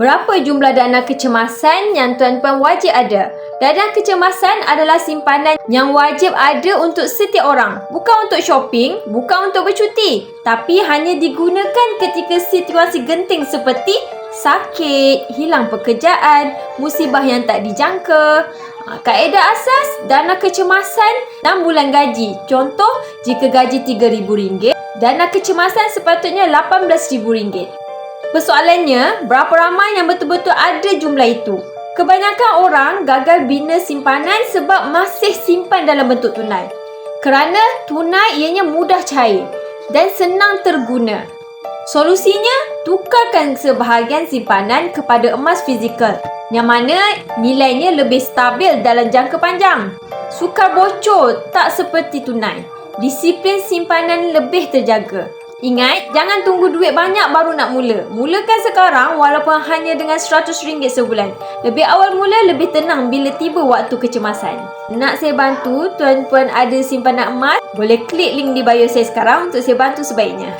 Berapa jumlah dana kecemasan yang tuan-puan wajib ada? Dana kecemasan adalah simpanan yang wajib ada untuk setiap orang. Bukan untuk shopping, bukan untuk bercuti. Tapi hanya digunakan ketika situasi genting seperti sakit, hilang pekerjaan, musibah yang tak dijangka. Ha, Kaedah asas dana kecemasan 6 bulan gaji. Contoh, jika gaji RM3,000, dana kecemasan sepatutnya RM18,000. Persoalannya, berapa ramai yang betul-betul ada jumlah itu? Kebanyakan orang gagal bina simpanan sebab masih simpan dalam bentuk tunai. Kerana tunai ianya mudah cair dan senang terguna. Solusinya, tukarkan sebahagian simpanan kepada emas fizikal yang mana nilainya lebih stabil dalam jangka panjang. Sukar bocor tak seperti tunai. Disiplin simpanan lebih terjaga. Ingat, jangan tunggu duit banyak baru nak mula. Mulakan sekarang walaupun hanya dengan RM100 sebulan. Lebih awal mula, lebih tenang bila tiba waktu kecemasan. Nak saya bantu tuan-puan ada simpanan emas? Boleh klik link di bio saya sekarang untuk saya bantu sebaiknya.